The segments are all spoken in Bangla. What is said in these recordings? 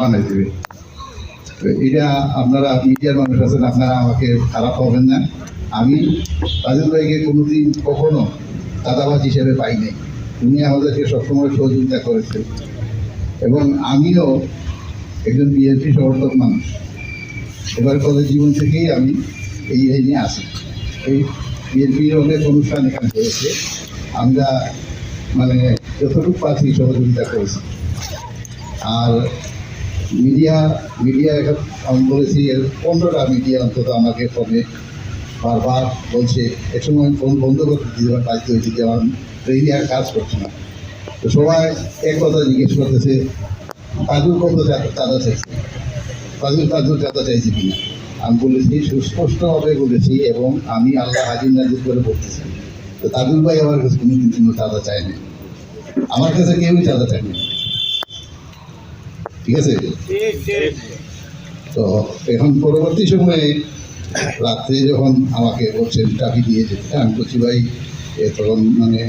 বানাই দেবে। তো এটা আপনারা, মিডিয়ার মানুষ আছেন, আপনারা আমাকে খারাপ হবেন না। আমি তাদের ভাইকে কোনোদিন কখনো দাদাবাজ হিসেবে পাই নাই। উনি আমাদেরকে সবসময় সহযোগিতা করেছেন। এবং আমিও একজন বিএনপি সমর্থক মানুষ। এবার কলেজ জীবন থেকেই আমি এই লাইনে আসি এই বিএনপির অনেক অনুষ্ঠান এখানে হয়েছে। আমরা মানে যতটুকু পাচ্ছি সহযোগিতা করেছি। আর মিডিয়া মিডিয়া এখন আমি বলেছি, এর পনেরোটা মিডিয়া অন্তত আমাকে ফোনে বারবার বলছে, এক সময় ফোন বন্ধ করতে দিতে বাধ্য হয়েছে যে আমার ব্রেইনে আর কাজ করছে না। তো সবাই এক কথা জিজ্ঞেস করতেছে কাজুর কত চাঁদা চাইছে? কাজুর কাজুর চাঁদা চাইছে কিনা? আমি বলেছি সুস্পষ্টভাবে বলেছি এবং আমি আল্লাহ হাজির নাজির করে বলতেছি। তো তাজুল ভাই আমার কাছে কোনো কোনো চাঁদা চায়নি। আমার কাছে কেউই চাঁদা চায়নি। ঠিক আছে? তো এখন পরবর্তী সময়ে রাত্রে যখন আমাকে বলছেন চাবি দিয়ে যেতে আমি বলছি ভাই এ তখন মানে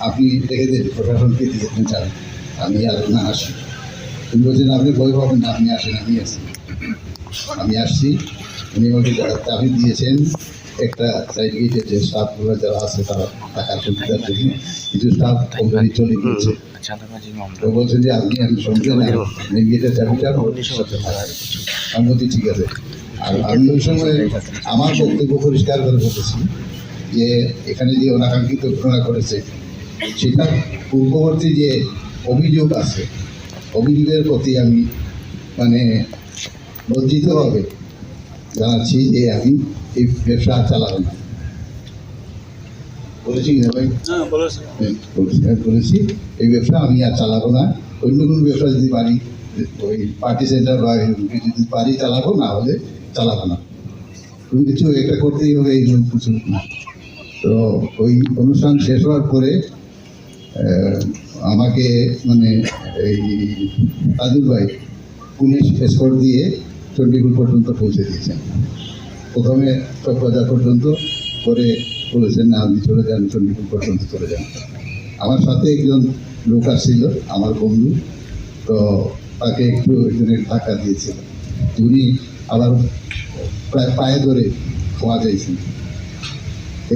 আপনি রেখে দেন প্রশাসনকে দিয়ে দেন চান আমি আর না আসি। তুমি বলছেন আপনি ভয় পাবেন না আপনি আসেন আমি আসি। আমি আসছি উনি আমাকে যা- চাবি দিয়েছেন একটা সাইড যে স্টাফগুলো যারা আছে তারা টাকার সুবিধার জন্য কিছু স্টাফ কোম্পানি চলে গিয়েছে। ঠিক আছে। আর আমার বক্তব্য পরিষ্কার করে বলেছি যে এখানে যে অনাকাঙ্ক্ষিত ঘটনা করেছে সেটা পূর্ববর্তী যে অভিযোগ আছে, অভিযোগের প্রতি আমি মানে লজ্জিতভাবে জানাচ্ছি যে আমি এই ব্যবসা চালাবো না। বলেছি। কি না ভাই বলেছি এই ব্যবসা আমি আর চালাবো না। অন্য কোনো ব্যবসা যদি পারি ওই পার্টি সেন্টার বা যদি পারি চালাবো না হলে চালাবো না। তুমি কিছু একটা করতেই হবে এই জন্য কিছু না। তো ওই অনুষ্ঠান শেষ হওয়ার পরে আমাকে মানে এই তাজুল ভাই পুলিশ এসকর্ট দিয়ে চণ্ডীপুর পর্যন্ত পৌঁছে দিয়েছেন। প্রথমে চকবাজার পর্যন্ত পরে বলেছেন, না, আপনি চলে যান চণ্ডীপুর পর্যন্ত চলে যান। আমার সাথে একজন লোক আসছিল, আমার বন্ধু, তো তাকে একটু একজনের ধাক্কা দিয়েছিল। উনি আবার প্রায় পায়ে ধরে খোয়া যাইছেন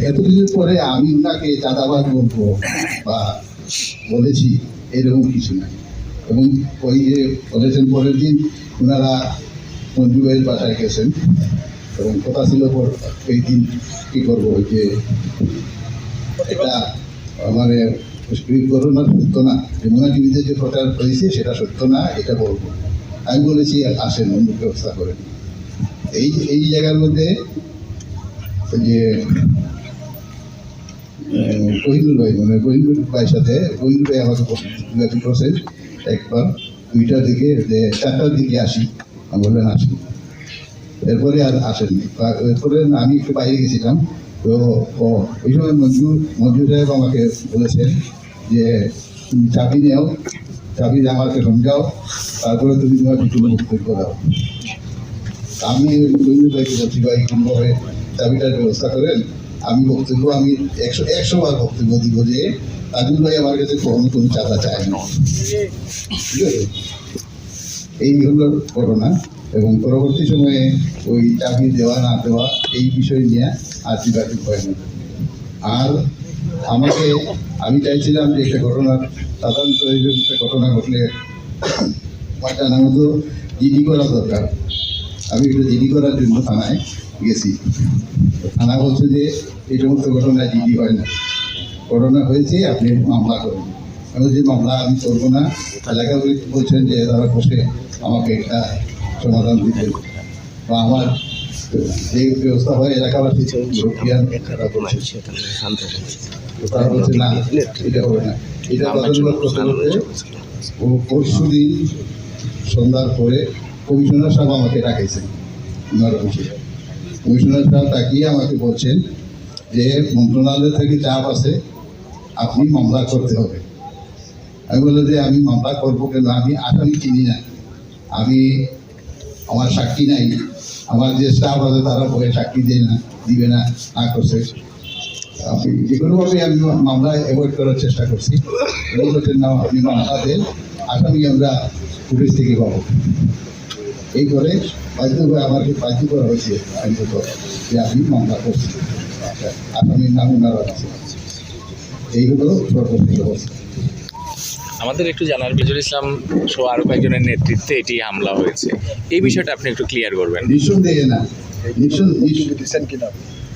এত পরে আমি ওনাকে চাঁদাবাজ বলব বা বলেছি, এরকম কিছু নাই। এবং ওই যে বলেছেন, পরের দিন ওনারা মঞ্জু ভাইয়ের বাসায় গেছেন। এবং কথা ছিল এই দিন কী করব যে এটা মানে করোনা সত্য না যমুনা টিভিতে যে প্রচার করেছে সেটা সত্য না, এটা বলব। আমি বলেছি, আসেন অন্য ব্যবস্থা করেন। এই এই জায়গার মধ্যে যে কহিনুর ভাই মানে কহিনুর ভাইয়ের সাথে কহিনুর ভাই আমাকে যোগাযোগ করছেন একবার দুইটার দিকে, যে চারটার দিকে আসি, আমি বললেন আসি। এরপরে আর আসেননি এরপরে আমি একটু বাইরে গেছিলাম। তো ওই সময় মঞ্জু মঞ্জু সাহেব আমাকে বলেছেন যে, তুমি চাবি নেও, চাবি আমাকে সমঝাও তারপরে তুমি তোমার কিছু বক্তব্য দাও। আমি মঞ্জু ভাইকে বলছি, ভাই, কোনোভাবে চাবিটার ব্যবস্থা করেন। আমি বক্তব্য, আমি একশো একশো বার বক্তব্য দিব যে তাজুল ভাই আমার কাছে কখনো কোনো চাঁদা চায় না। ঠিক আছে? এই হলো ঘটনা এবং পরবর্তী সময়ে ওই চাকরি দেওয়া, না দেওয়া, এই বিষয় নিয়ে আর হয় না আর আমাকে, আমি চাইছিলাম যে একটা ঘটনা সাধারণত এইরকম একটা ঘটনা ঘটলে জানা মতো জিডি করা দরকার। আমি একটু জিডি করার জন্য থানায় গেছি। থানা বলছে যে এই সমস্ত ঘটনায় জিডি হয় না। ঘটনা হয়েছে, আপনি মামলা করুন। আমি বলছি মামলা আমি করব না এলাকা বলছেন যে তারা বসে আমাকে একটা সমাধান দিতে। বা আমার যে ব্যবস্থা হয় এলাকাবাসী তারা বলছে, না, এটা হবে না। এটা তদন্ত করতে ও পরশু দিন সন্ধ্যার পরে কমিশনার সাহেব আমাকে ডাকাইছেন কমিশনার সাহেব তাকিয়ে আমাকে বলছেন যে, মন্ত্রণালয় থেকে চাপ আছে, আপনি মামলা করতে হবে। আমি বললাম যে, আমি মামলা করব কেন? আমি আসামি চিনি না। আমি আমার সাক্ষী নাই। আমার যে স্টাফ আছে, তারা ভয়ে সাক্ষী দেয় না, দিবে না না করছে। আপনি যে কোনোভাবে আমি মামলা অ্যাভয়েড করার চেষ্টা করছি। না আপনি মামলা দেন। আসামি আমরা পুলিশ থেকে পাবো। এই করে আমাকে বাধ্য করা হয়েছে আইনত যে আমি মামলা করছি। আসামির নাম ওনারা আছে এই হলো সর্বশেষ অবস্থা। আমাদের একটু জানার বিজুল ইসলাম সহ আরও কয়েকজনের নেতৃত্বে এটি হামলা হয়েছে। এই বিষয়টা আপনি একটু ক্লিয়ার করবেন। নিঃসন্দেহে না। নিঃসন্দেহে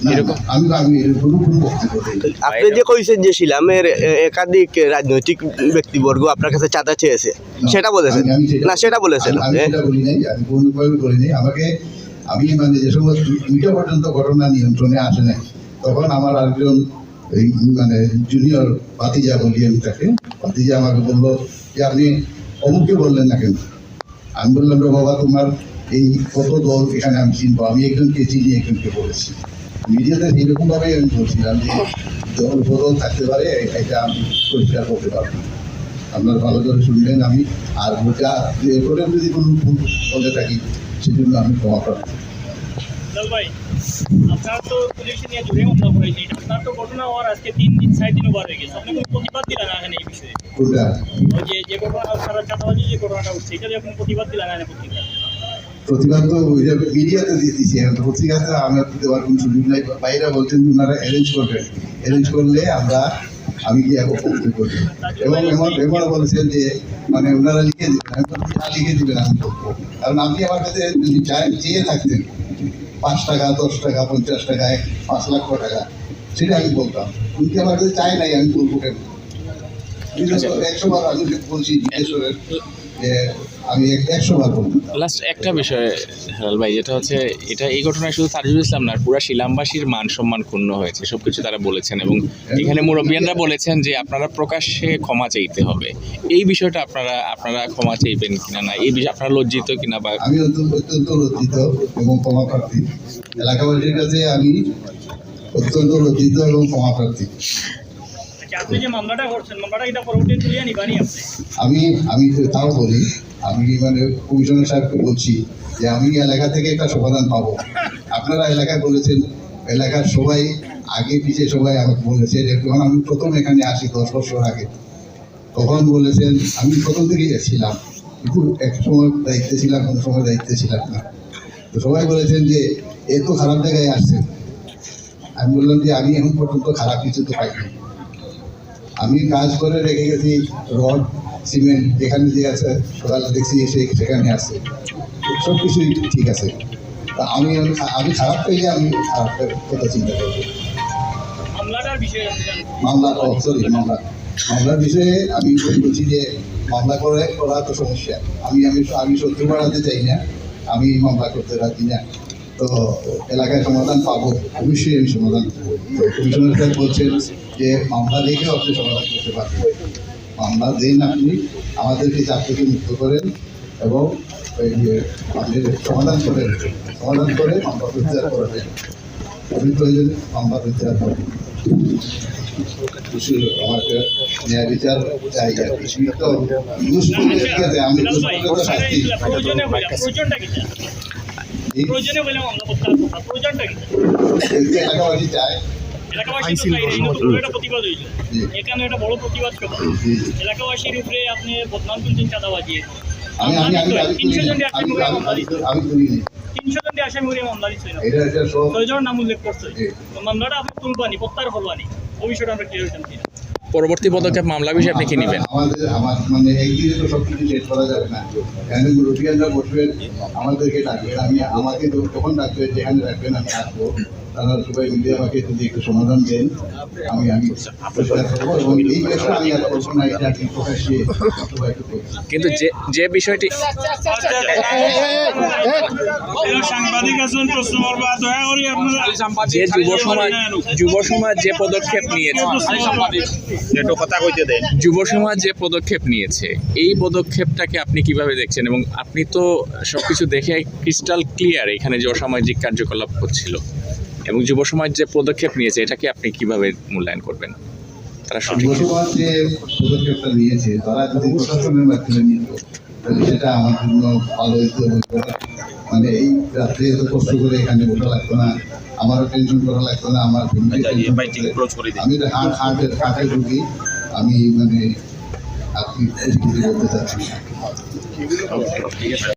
না এরকম? আমি আমি এর কোনো কোনো বক্তব্য দিই আপনি যে কইছেন যে শিলামের একাধিক রাজনৈতিক ব্যক্তিবর্গ আপনার কাছে চাঁদা চেয়েছে সেটা বলেছেন? না সেটা বলেছেন আমাকে আমি মানে যে সময় দু- দুইটা পর্যন্ত ঘটনা নিয়ন্ত্রণে আসে নাই। তখন আমার আরেকজন এই মানে জুনিয়র ভাতিজা বলি আমি তাকে। ভাতিজা আমাকে বলল, যে আপনি অমুককে বললেন না কেন? আমি বললাম, রে বাবা, তোমার এই কত দল এখানে আমি চিনবো। আমি একজনকে চিনি একজনকে বলেছি। মিডিয়াতে এইরকমভাবে আমি বলছিলাম যে, দল বদল থাকতে পারে, এটা আমি পরিষ্কার করতে পারব। আপনার ভালো করে শুনলেন আমি। আর যা এরপরে যদি কোনো ভুল বলে থাকি, সেজন্য আমি ক্ষমা প্রার্থী। আপনার তো পুলিশে নিয়ে জুড়ে মামলা করেছে আপনার তো ঘটনা হওয়ার আজকে তিন দিন চার দিন ওভার হয়ে গেছে। আপনি কোনো প্রতিবাদ দিলেন না এখানে এই বিষয়ে? ওই যে যে ঘটনা আপনারা চাঁদাবাজি যে ঘটনাটা উঠছে এটা আপনি প্রতিবাদ দিলেন না পত্রিকা? প্রতিবাদ তো মিডিয়াতে দিয়ে দিচ্ছি পত্রিকাতে আমি দিতে পারব সুযোগ নাই। বাইরে বলছেন ওনারা অ্যারেঞ্জ করবেন। অ্যারেঞ্জ করলে আমরা আমি গিয়ে বক্তব্য করব। এবং এমন এমন বলেছেন যে মানে ওনারা লিখে দেবেন। "হ্যাঁ, লিখে দিবেন আমি করব। কারণ আপনি আমার কাছে যদি চাই চেয়ে থাকতেন পাঁচ টাকা, দশ টাকা, পঞ্চাশ টাকা, এক, পাঁচ লক্ষ টাকা। সেটা আমি বলতাম। কিন্তু আমার কাছে চাই নাই, আমি বলব কেন? একশো বার আমি বলছি যে আমি একশো বার লাস্ট একটা বিষয় হেলাল ভাই যেটা হচ্ছে এটা এই ঘটনায় শুধু তাজুল ইসলাম না পুরা শিলামবাসীর মান সম্মান ক্ষুণ্ণ হয়েছে সবকিছু তারা বলেছেন এবং এখানে মুরব্বিয়ানরা বলেছেন যে আপনারা প্রকাশ্যে ক্ষমা চাইতে হবে। এই বিষয়টা আপনারা আপনারা ক্ষমা চাইবেন কিনা না? এই বিষয়ে আপনারা লজ্জিত কিনা বা আমি অত্যন্ত লজ্জিত এবং ক্ষমা প্রার্থী। এলাকাবাসীর কাছে আমি অত্যন্ত লজ্জিত এবং ক্ষমা প্রার্থী। আপনি আমি আমি তাও বলি, আমি মানে কমিশনার সাহেবকে বলছি যে আমি এলাকা থেকে একটা সমাধান পাবো। আপনারা এলাকায় বলেছেন, এলাকার সবাই, আগে পিছিয়ে সবাই আমাকে বলেছে যখন আমি প্রথম এখানে আসি দশ বছর আগে, তখন বলেছেন, আমি প্রথম থেকেই ছিলাম কিন্তু এক সময় দায়িত্বে ছিলাম কোনো সময় দায়িত্বে ছিলাম না। তো সবাই বলেছেন যে এত খারাপ জায়গায় আসছেন। আমি বললাম যে, আমি এখন পর্যন্ত খারাপ কিছু তো পাইনি। আমি কাজ করে রেখে গেছি রড সিমেন্ট যেখানে যে আছে সকালে দেখছি সে সেখানে আছে। সব কিছুই ঠিক আছে। তা আমি আমি খারাপ পেলে আমি খারাপের কথা চিন্তা করব মামলা ও সরি মামলা। মামলার বিষয়ে আমি বলছি যে মামলা করে করা তো সমস্যা। আমি আমি আমি সহ্য বাড়াতে চাই না। আমি মামলা করতে রাজি না। তো এলাকায় সমাধান পাবো, অবশ্যই আমি সমাধান কমিশনার সাহেব বলছেন যে, মামলা রেখেও আপনি সমাধান করতে পারবেন। মামলা দিন আপনি, আমাদেরকে চাপ থেকে মুক্ত করেন এবং আমাদের সমাধান করেন সমাধান করে মামলা প্রত্যাহার করবেন আমি প্রয়োজনে মামলা প্রত্যাহার করবেন আমাকে ন্যায় বিচার চাই আর আমি প্রয়োজনে প্রয়োজনটা কি? এলাকাবাসী চায়। এখানে একটা বড় প্রতিবাদ সভা। এলাকাবাসীর উপরে আপনি বদনাম তুলছেন চাঁদাবাজি তিনশো আসামি করে মামলা তিনশো আসামি করে মামলা নাম উল্লেখ করছে। মামলাটা আপনি তুলবানি প্রত্যাহার করবানি ওই বিষয়টা আমরা ক্লিয়ার হইতাম কিনা। পরবর্তী পদক্ষেপ মামলা বিষয়ে আপনি কি নেবেন? আমাদের মানে একদিনে তো সব কিছু শেষ করা যাবে না। এখানে মুরব্বিয়ানরা বসবেন আমাদেরকে ডাকবেন আমি আমাকে তো যখন ডাকবেন যেখানে ডাকবেন আমি আসব। তারা সবাই মিলে আমাকে যদি একটু সমাধান দেন আমি আমি পরিষ্কার করব এবং এই ব্যাপারে আমি আর করব না এটা আমি প্রকাশ্যে কিন্তু যে যে বিষয়টি সাংবাদিক আছেন প্রশ্ন করবা দয়া করে আপনারা যে যুব সমাজ যুব সমাজ যে পদক্ষেপ নিয়েছে যুব সমাজ যে পদক্ষেপ নিয়েছে এই পদক্ষেপটাকে আপনি কীভাবে দেখছেন? এবং আপনি তো সবকিছু দেখে ক্রিস্টাল ক্লিয়ার এখানে যে অসামাজিক কার্যকলাপ হচ্ছিল। এবং যুব সমাজ যে পদক্ষেপ নিয়েছে এটাকে আপনি কীভাবে মূল্যায়ন করবেন? তারা সঠিক যে পদক্ষেপটা নিয়েছে তারা যদি প্রশাসনের মাধ্যমে নিত সেটা আমার জন্য ভালো না। মানে এই রাত্রে এত কষ্ট করে এখানে ওঠা লাগতো না আমারও টেনশন করা লাগতো না আমার না। আমি হাটের হাটে হার্টের হার্টের রুগী আমি মানে আপনি বলতে চাচ্ছি।